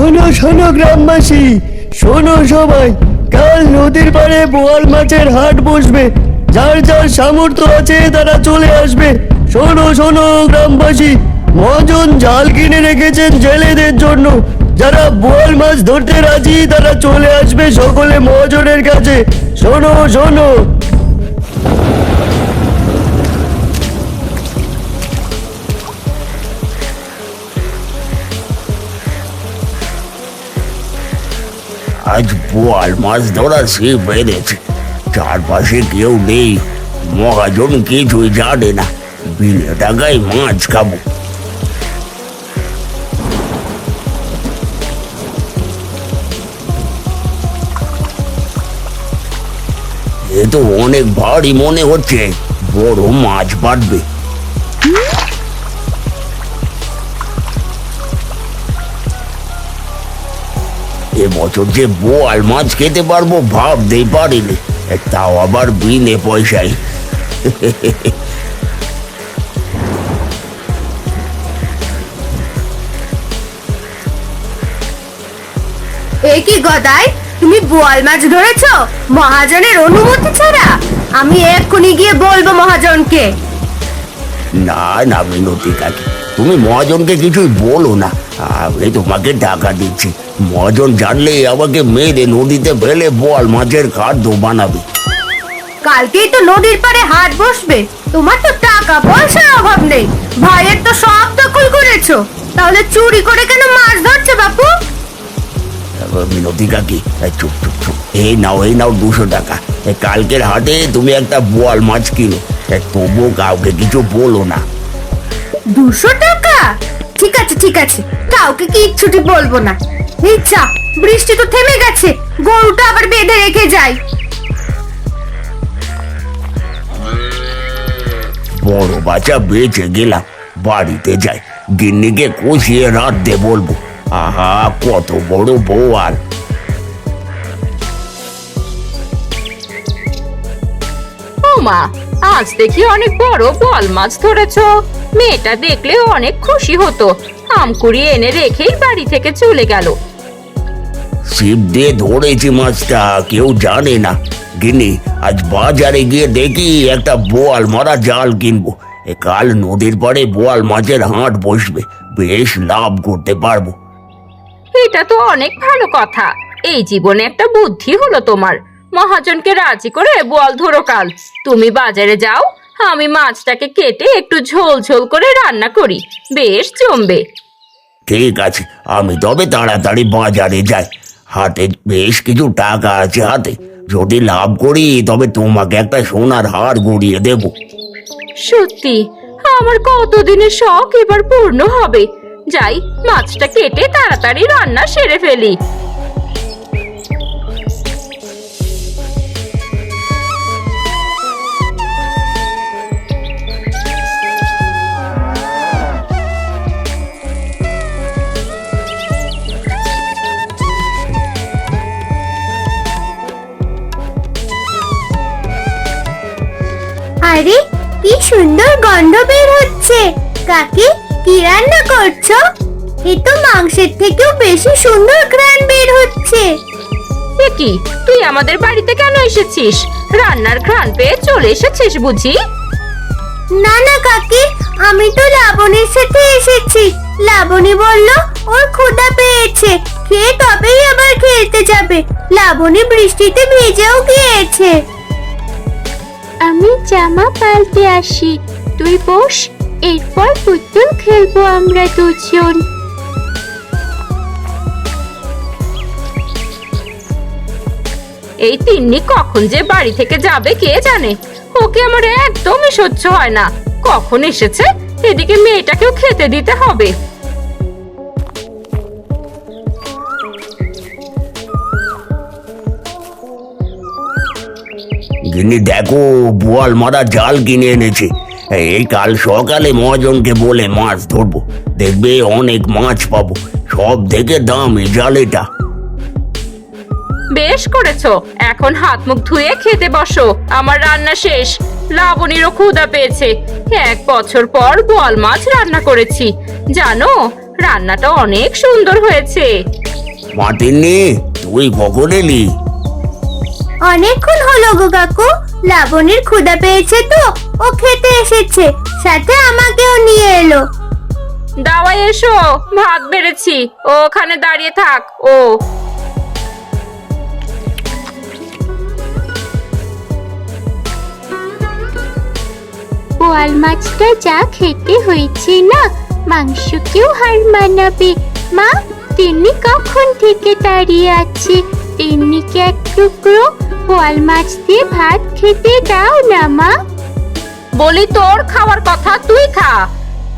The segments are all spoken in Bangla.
শোনো শোনো গ্রামবাসী, শোনো সবাই। কাল নদীর পাড়ে বোয়াল মাছের হাট বসবে। যার যার সামর্থ্য আছে তারা চলে আসবে। শোনো শোনো গ্রামবাসী, মহাজন জাল কিনে রেখেছেন জেলেদের জন্য। যারা বোয়াল মাছ ধরতে রাজি, তারা চলে আসবে সকলে মহাজনের কাছে। শোনো শোনো। আজ বোয়াল মাছ ধরা সে বেড়েছে চারপাশে কেউ নেই। মহাজন কিছুই জানে না। বিনা টাকায় মাছ খাব। এ তো অনেক ভারী মনে হচ্ছে। বড় মাছ পাঠবে এবছর যে বোয়াল মাছ খেতে পারব ভাবতেই পারিনি। তাও আবার বিনে পয়সায়। এ কি গদাই তুমি বোয়াল মাছ ধরেছো? মহাজনের অনুমতি ছাড়া। আমি এক্ষুনি গিয়ে বলব মহাজনকে। না না মিনতি কাকি তুমি মহাজনকে কিছুই বলো না। আমি তোমাকে টাকা দিচ্ছি। মহাজন জানলে আমাকে মেরে নদীতে ফেলে বোয়াল মাছের খাদ্য বানাবে। কালকেই তো নদীর পাড়ে হাট বসবে। তোমার তো টাকা পয়সার অভাব নেই। ভাইয়ের তো সব দখল করেছ। তাহলে চুরি করে কেন মাছ ধরছো বাপু? মিনতি কাকি চুপ চুপ চুপ। এই নাও এই নাও দুশো টাকা। এই কালকের হাটে তুমি একটা বোয়াল মাছ কিনো। তবুও কাউকে কিছু বলো না। দুশো টাকা? ঠিক আছে ঠিক আছে। কাউকে কিচ্ছুটি বলব না। চা বৃষ্টি তো থেমে গেছে। গরুটা আবার বেঁধে রেখে যাই। বড় বাচ্চা বেঁচে গেলাম। বাড়িতে যাই। গিন্নিকে কষিয়ে রাঁধতে বলব। আহা কত বড় বোয়াল। ও মা আজ দেখি অনেক বড় বল মাছ ধরেছো। মেয়েটা দেখলে অনেক খুশি হতো। আমকুড়ি এনে রেখেই বাড়ি থেকে চলে গেল। ছিপ দিয়ে ধরেছি মাছটা কেউ জানে না। গিন্নি আজ বাজারে গিয়ে দেখি একটা বোয়াল মারা জাল কিনবো। এ কাল নদীর পাড়ে বোয়াল মাছের হাট বসবে বেশ লাভ করতে পারব। এটা তো অনেক ভালো কথা। এই জীবনে একটা বুদ্ধি হলো তোমার। মহাজনকে রাজি করে বল ধরো কাল। তুমি বাজারে যাও আমি মাছটাকে কেটে একটু ঝোল ঝোল করে রান্না করি। বেশ জমবে। ঠিক আছে আমি তবে তাড়াতাড়ি বাজারে যাই। হাতে বেশ কিছু টাকা আছে হাতে। যদি লাভ করি তবে তোমাকে একটা সোনার হার গড়িয়ে দেবো। সত্যি? আমার কতদিনের শখ এবার পূর্ণ হবে। যাই মাছটা কেটে তাড়াতাড়ি রান্না সেরে ফেলি। আরে কি সুন্দর গন্ধ বের হচ্ছে। কাকি কি রান্না করছ? এ তো মাংসের থেকেও বেশি সুন্দর ঘ্রাণ বের হচ্ছে। এ কি তুই আমাদের বাড়িতে কেন এসেছিস? রান্নার ঘ্রাণ পেয়ে চলে এসেছিস বুঝি? না না কাকি আমি তো লাবণীর সাথে এসেছি। লাবণী বলল ওর ক্ষুধা পেয়েছে। খেয়ে তবেই আবার খেলতে যাবে। লাবণী বৃষ্টিতে ভিজেও গিয়েছে। আমি জামা পাল্টে আসি। তুই বস, এরপর পুতুল খেলব আমরা দুজন। এই তিন্নি কখন যে বাড়ি থেকে যাবে কে জানে? ওকে আমার একদমই সহ্য হয় না। কখন এসেছে? এদিকে মেয়েটাকেও খেতে দিতে হবে। গিন্নি দেখো বোয়াল মারা জাল কিনে এনেছে। এই কাল সকালে মহাজনকে বলে মাছ ধরবো। দেখবে অনেক মাছ পাবো। সব থেকে দামি জাল এটা বেশ করেছ। এখন হাত মুখ ধুয়ে খেতে বসো। আমার রান্না শেষ। লাবণীরও ক্ষুধা পেয়েছে। এক বছর পর বোয়াল মাছ রান্না করেছি। জানো রান্নাটা অনেক সুন্দর হয়েছে। মাতিননি তুই কখন এলি? অনেকক্ষণ হলো গো কাকু। লাবণীর ক্ষুধা পেয়েছে তো ও খেতে এসেছে সাথে আমাকেও নিয়ে এলো। দাওয়াই এসো ভাত বেড়েছি ও ওখানে দাঁড়িয়ে থাক ও। বোয়াল মাছটা যা খেতে হয়েছে না মাংসকেও হার মানাবে। মা তিন্নি কখন থেকে দাঁড়িয়ে আছে? তিন্নিকে এক টুকরো বোয়াল মাছ দিয়ে ভাত খেতে দাও না মা। বলি তোর খাওয়ার কথা তুই খা।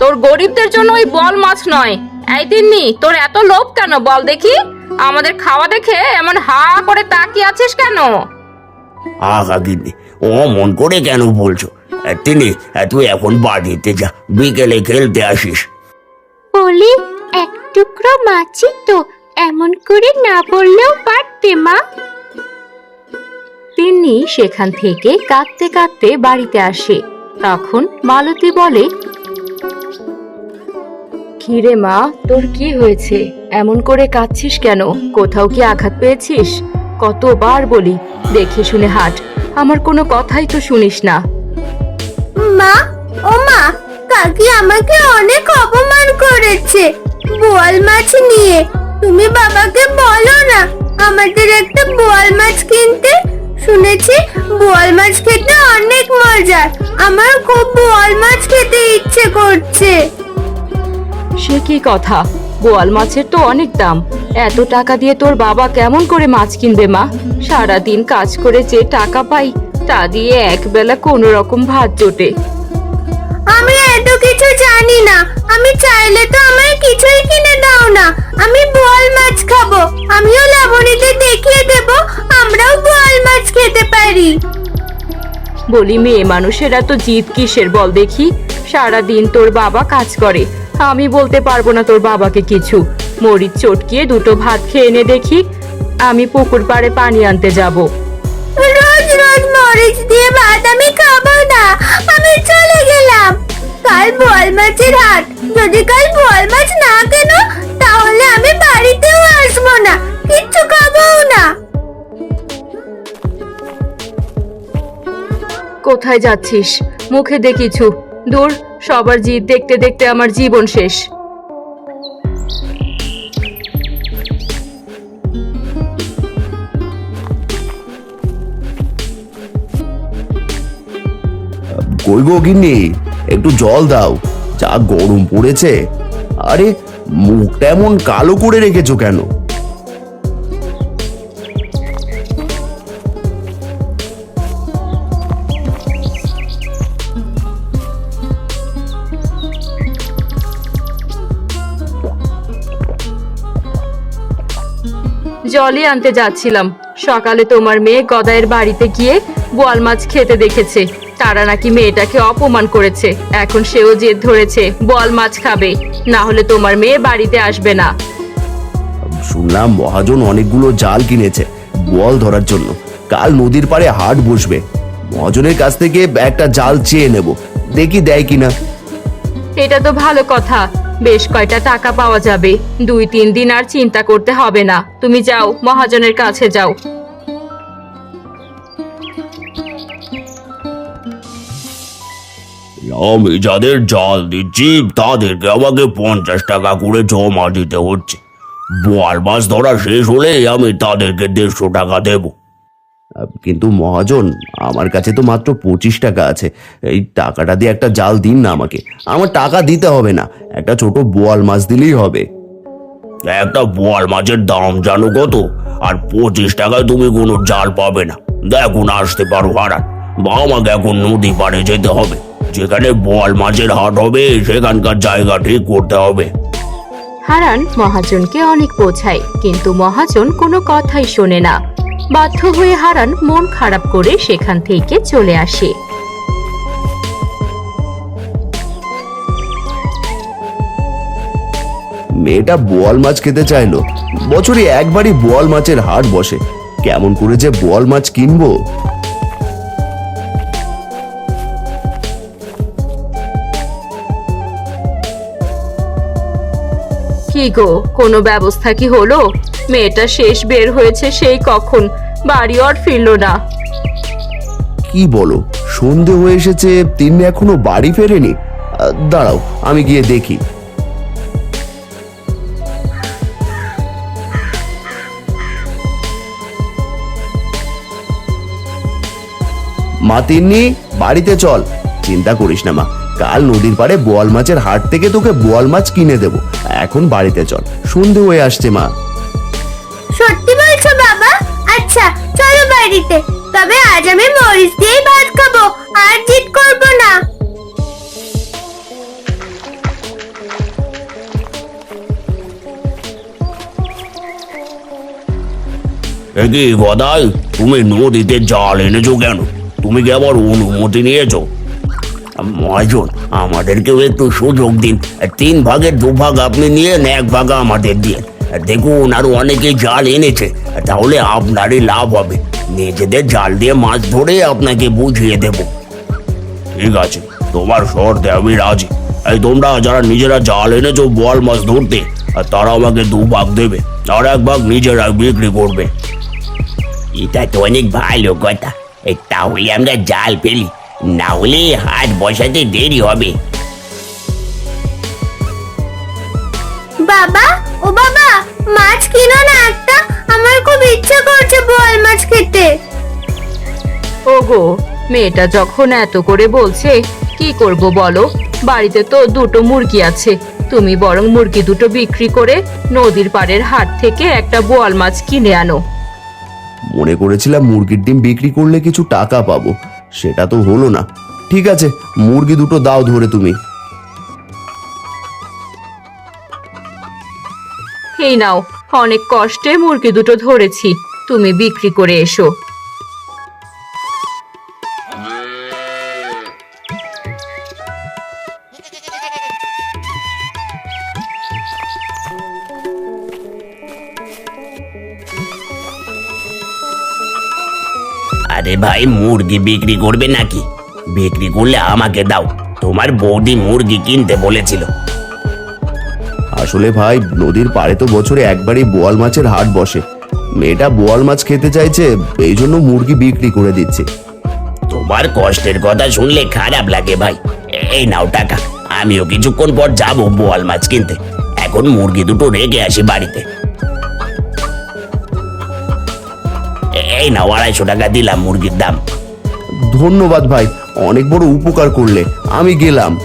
তোর গরিবদের জন্য ওই বল মাছ নয়। এই দিননি তোর এত লোভ কেন? বল দেখি। আমাদের খাওয়া দেখে এমন হা করে তাকিয়ে আছিস কেন? আহা গিন্নি ও মন করে কেন বলছো? তিনি তুই এখন বাড়িতে যা বিকেলে খেলতে আসিস। বলি এক টুকরো মাছই তো এমন করে না বললেও পারতে মা। তিন্নি সেখান থেকে কাঁদতে কাঁদতে বাড়িতে আসে। তখন মালতী বলে, কিরে মা, তোর কি হয়েছে? এমন করে কাঁদছিস কেন? কোথাও কি আঘাত পেয়েছিস? কতবার বলি, দেখে শুনে হাট। আমার কোনো কথাই তো শুনিস না। মা, ও মা, কাকি আমাকে অনেক অপমান করেছে। বোয়াল মাছ নিয়ে। তুমি বাবাকে বলো না, আমাদের একটা বোয়াল মাছ কিনতে শুনেছি বোয়াল মাছ খেতে অনেক মজা। আমার খুব বোয়াল মাছ খেতে ইচ্ছে করছে। সে কি কথা? বোয়াল মাছের তো অনেক দাম। এত টাকা দিয়ে তোর বাবা কেমন করে মাছ কিনবে মা? সারা দিন কাজ করে যে টাকা পাই তা দিয়ে একবেলা কোনো রকম ভাত জোটে। আমি এত কিছু জানি না। আমি চাইলে তো আমায় পারি বলি, মেয়ে মানুষেরা তো জিদ কিসের বল দেখি? সারা দিন তোর বাবা কাজ করে। আমি বলতে পারব না তোর বাবাকে কিছু। মরিচ চটকিয়ে দুটো ভাত খেয়ে এনে দেখি। আমি পুকুর পাড়ে পানি আনতে যাব। রোজ রোজ মরিচ দিয়ে ভাত আমি খাব না। আমি চলে গেলাম। কাল বোয়াল মাছের হাট। যদি কাল কোথায় যাচ্ছিস? মুখে দে কিছু দূর, সবার জিদ দেখতে দেখতে আমার জীবন শেষ। কই গো গিন্নি? একটু জল দাও। যা গরম পড়েছে। আরে, মুখটা এমন কালো করে রেখেছো কেন? জলই আনতে যাচ্ছিলাম। সকালে তোমার মেয়ে গদায়ের বাড়িতে গিয়ে বোয়াল মাছ খেতে দেখেছে। তারা নাকি মেয়েটাকে অপমান করেছে। এখন সেও জেদ ধরেছে বোয়াল মাছ খাবে। না হলে তোমার মেয়ে বাড়িতে আসবে না। শুনলাম মহাজন অনেকগুলো জাল কিনেছে বল ধরার জন্য। কাল নদীর পাড়ে হাট বসবে। মহাজনের কাছ থেকে একটা জাল চেয়ে নেব। দেখি দেয় কিনা। এটা তো ভালো কথা। বেশ কয়টা টাকা পাওয়া যাবে? দুই, তিন দিন আর চিন্তা করতে হবে না। তুমি যাও, মহাজনের কাছে যাও। আমি যাদের জাল দিচ্ছি, তাদেরকে আমাকে পঞ্চাশ টাকা করে জমা দিতে হচ্ছে। বোয়াল মাছ ধরা শেষ হলে আমি তাদেরকে দেড়শো টাকা দেব। কিন্তু মহাজন আমার কাছে তো মাত্র পঁচিশ টাকা আছে। এই টাকাটা দিয়ে একটা জাল দিন না আমাকে। আমার টাকা দিতে হবে না। একটা ছোট বোয়াল মাছ দিলেই হবে। একটা বোয়াল মাছের দাম জানো কত? আর পঁচিশ টাকায় তুমি কোনো জাল পাবে না। দেখুন আসতে পারো হারান। বা আমাকে এখন নদী পাড়ে যেতে হবে। যেখানে বোয়াল মাছের হাট হবে সেখানকার জায়গা ঠিক করতে হবে। হারান মহাজনকে অনেক বোঝায় কিন্তু মহাজন কোনো কথাই শোনে না। বাধ্য হয়ে হারান, মন খারাপ করে সেখান থেকে চলে আসে। মেয়েটা বোয়াল মাছ খেতে চাইলো। বছরে একবারই বোয়াল মাছের হাট বসে। কেমন করে যে বোয়াল মাছ কিনবো? কি গো? কোনো ব্যবস্থা কি হলো? মেয়েটা শেষ বের হয়েছে সেই কখন। বাড়ি আর ফিরলো না। কি বলো? সন্ধে হয়ে এসেছে তিনি এখনও বাড়ি ফেরেনি? দাঁড়াও, আমি গিয়ে দেখি। মা তিন্নি, বাড়িতে চল। চিন্তা করিস না মা। কাল নদীর পাড়ে বোয়াল মাছের হাট থেকে তোকে বোয়াল মাছ কিনে দেব। এখন বাড়িতে চল। সন্ধে হয়ে আসছে মা। সত্যি বলছো বাবা? আচ্ছা চলো বাড়িতে। তবে আজ আমি মরিচ দিয়েই ভাত খাব আর জিত করব না। একি গদাই তুমি নদীতে জাল এনেছো কেন? তুমি কি আবার অনুমতি নিয়েছো? মহাজন আমাদেরকেও একটু সুযোগ দিন। তিন ভাগের দু ভাগ আপনি নিয়ে এক ভাগ আমাদের দিয়ে দেখুন আরও অনেকে জাল এনেছে তাহলে আপনারই লাভ হবে। নিজেদের জাল দিয়ে মাছ ধরে আপনাকে বুঝিয়ে দেব। ঠিক আছে তোমার শর্তে আমি রাজি। এই তোমরা যারা নিজেরা জাল এনেছো বল মাছ ধরতে আর তারা আমাকে দু ভাগ দেবে আর এক ভাগ নিজেরা বিক্রি করবে। এটা তো অনেক ভালো কথা। তাহলে আমরা জাল ফেলি। না হলে হাট বসাতে দেরি হবে। বাবা ও বাবা মাছ কিনো না একটা? আমার খুব ইচ্ছে করছে বোয়াল মাছ খেতে। ওগো মেয়েটা যখন এত করে বলছে কি করব বলো? বাড়িতে তো দুটো মুরগি আছে। তুমি বরং মুরগি দুটো বিক্রি করে নদীর পাড়ের হাট থেকে একটা বোয়াল মাছ কিনে আনো। মনে করেছিলাম মুরগির ডিম বিক্রি করলে কিছু টাকা পাবো। সেটা তো হলো না। ঠিক আছে, মুরগি দুটো দাও ধরে তুমি। এই নাও, অনেক কষ্টে মুরগি দুটো ধরেছি। তুমি বিক্রি করে এসো। আরে ভাই মুরগি বিক্রি করবে নাকি? বিক্রি করলে আমাকে দাও। তোমার বৌদি মুরগি কিনতে বলেছিল। আসলে ভাই নদীর পাড়ে তো বছরে একবারই বোয়াল মাছের হাট বসে। মেয়েটা বোয়াল মাছ খেতে চাইছে এই জন্য মুরগি বিক্রি করে দিচ্ছে। তোমার কষ্টের কথা শুনলে খারাপ লাগে ভাই। এই নাও টাকা আমিও কিছুক্ষণ পর যাব বোয়াল মাছ কিনতে। এখন মুরগি দুটো রেখে আসি বাড়িতে। এই নাও, আড়াইশো টাকা দিলাম মুরগির দাম। ধন্যবাদ ভাই, অনেক বড় উপকার করলে। আমি গেলাম।